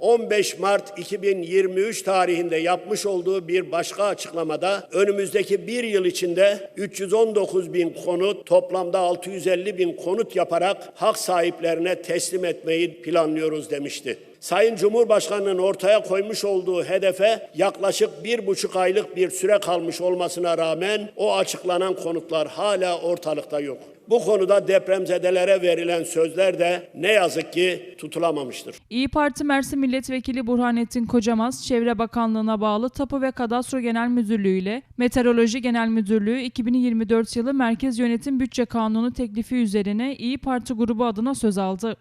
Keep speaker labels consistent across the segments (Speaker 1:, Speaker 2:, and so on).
Speaker 1: 15 Mart 2023 tarihinde yapmış olduğu bir başka açıklamada önümüzdeki bir yıl içinde 319 bin konut toplamda 650 bin konut yaparak hak sahiplerine teslim etmeyi planlıyoruz demişti. Sayın Cumhurbaşkanı'nın ortaya koymuş olduğu hedefe yaklaşık bir buçuk aylık bir süre kalmış olmasına rağmen o açıklanan konutlar hala ortalıkta yok. Bu konuda depremzedelere verilen sözler de ne yazık ki tutulamamıştır.
Speaker 2: İyi Parti Mersin Milletvekili Burhanettin Kocamaz, Çevre Bakanlığı'na bağlı Tapu ve Kadastro Genel Müdürlüğü ile Meteoroloji Genel Müdürlüğü 2024 yılı Merkez Yönetim Bütçe Kanunu teklifi üzerine İyi Parti grubu adına söz aldı.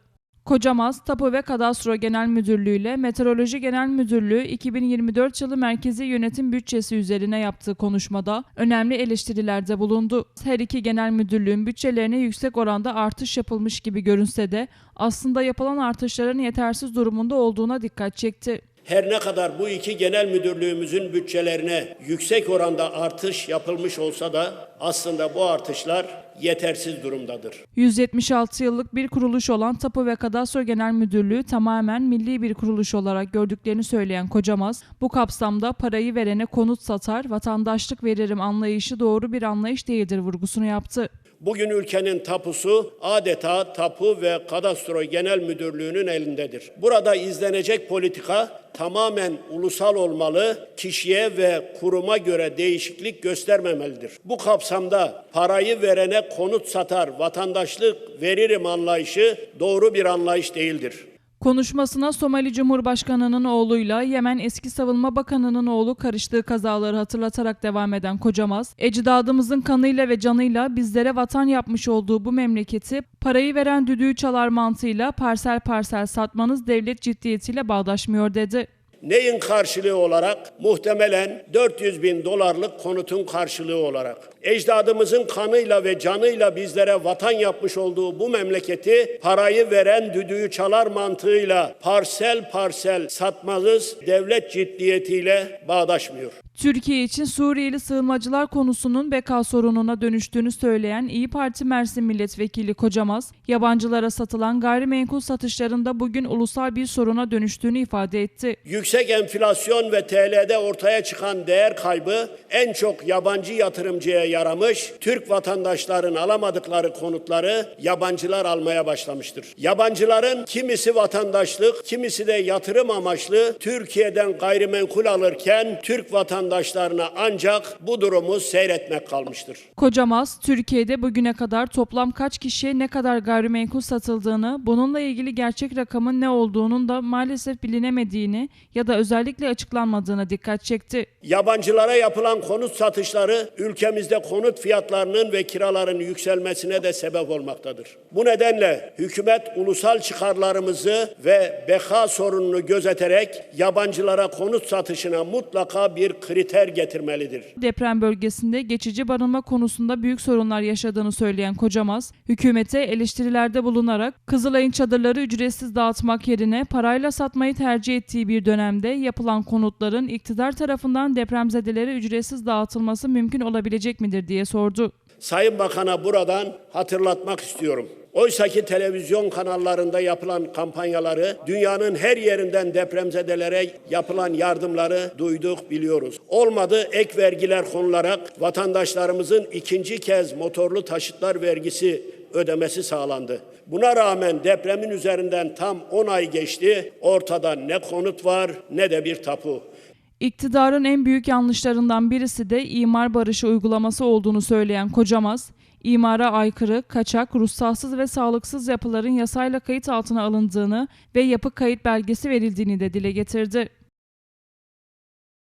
Speaker 2: Kocamaz, Tapu ve Kadastro Genel Müdürlüğü ile Meteoroloji Genel Müdürlüğü 2024 yılı merkezi yönetim bütçesi üzerine yaptığı konuşmada önemli eleştirilerde bulundu. Her iki genel müdürlüğün bütçelerine yüksek oranda artış yapılmış gibi görünse de aslında yapılan artışların yetersiz durumunda olduğuna dikkat çekti.
Speaker 1: Her ne kadar bu iki genel müdürlüğümüzün bütçelerine yüksek oranda artış yapılmış olsa da aslında bu artışlar yetersiz durumdadır.
Speaker 2: 176 yıllık bir kuruluş olan Tapu ve Kadastro Genel Müdürlüğü tamamen milli bir kuruluş olarak gördüklerini söyleyen Kocamaz, bu kapsamda parayı verene konut satar, vatandaşlık veririm anlayışı doğru bir anlayış değildir vurgusunu yaptı.
Speaker 1: Bugün ülkenin tapusu adeta Tapu ve Kadastro Genel Müdürlüğü'nün elindedir. Burada izlenecek politika tamamen ulusal olmalı, kişiye ve kuruma göre değişiklik göstermemelidir. Bu kapsamda parayı verene konut satar, vatandaşlık veririm anlayışı doğru bir anlayış değildir.
Speaker 2: Konuşmasına Somali Cumhurbaşkanı'nın oğluyla Yemen eski savunma bakanının oğlu karıştığı kazaları hatırlatarak devam eden Kocamaz, ecdadımızın kanıyla ve canıyla bizlere vatan yapmış olduğu bu memleketi parayı veren düdüğü çalar mantığıyla parsel parsel satmanız devlet ciddiyetiyle bağdaşmıyor dedi.
Speaker 1: Neyin karşılığı olarak? Muhtemelen 400 bin dolarlık konutun karşılığı olarak. Ecdadımızın kanıyla ve canıyla bizlere vatan yapmış olduğu bu memleketi parayı veren düdüğü çalar mantığıyla parsel parsel satmanız devlet ciddiyetiyle bağdaşmıyor.
Speaker 2: Türkiye için Suriyeli sığınmacılar konusunun beka sorununa dönüştüğünü söyleyen İyi Parti Mersin Milletvekili Kocamaz, yabancılara satılan gayrimenkul satışlarında bugün ulusal bir soruna dönüştüğünü ifade etti.
Speaker 1: Yüksek enflasyon ve TL'de ortaya çıkan değer kaybı en çok yabancı yatırımcıya yaramış, Türk vatandaşların alamadıkları konutları yabancılar almaya başlamıştır. Yabancıların kimisi vatandaşlık, kimisi de yatırım amaçlı Türkiye'den gayrimenkul alırken Türk vatandaşlarına ancak bu durumu seyretmek kalmıştır.
Speaker 2: Kocamaz, Türkiye'de bugüne kadar toplam kaç kişiye ne kadar gayrimenkul satıldığını, bununla ilgili gerçek rakamın ne olduğunun da maalesef bilinemediğini ya da özellikle açıklanmadığına dikkat çekti.
Speaker 1: Yabancılara yapılan konut satışları ülkemizde konut fiyatlarının ve kiraların yükselmesine de sebep olmaktadır. Bu nedenle hükümet ulusal çıkarlarımızı ve beka sorununu gözeterek yabancılara konut satışına mutlaka bir kriter getirmelidir.
Speaker 2: Deprem bölgesinde geçici barınma konusunda büyük sorunlar yaşadığını söyleyen Kocamaz, hükümete eleştirilerde bulunarak Kızılay'ın çadırları ücretsiz dağıtmak yerine parayla satmayı tercih ettiği bir dönemde yapılan konutların iktidar tarafından depremzedelere ücretsiz dağıtılması mümkün olabilecek midir diye sordu.
Speaker 1: Sayın Bakan'a buradan hatırlatmak istiyorum. Oysaki televizyon kanallarında yapılan kampanyaları, dünyanın her yerinden depremzedelere yapılan yardımları duyduk, biliyoruz. Olmadı ek vergiler konularak vatandaşlarımızın ikinci kez motorlu taşıtlar vergisi ödemesi sağlandı. Buna rağmen depremin üzerinden tam 10 ay geçti. Ortada ne konut var ne de bir tapu.
Speaker 2: İktidarın en büyük yanlışlarından birisi de imar barışı uygulaması olduğunu söyleyen Kocamaz, imara aykırı, kaçak, ruhsatsız ve sağlıksız yapıların yasayla kayıt altına alındığını ve yapı kayıt belgesi verildiğini de dile getirdi.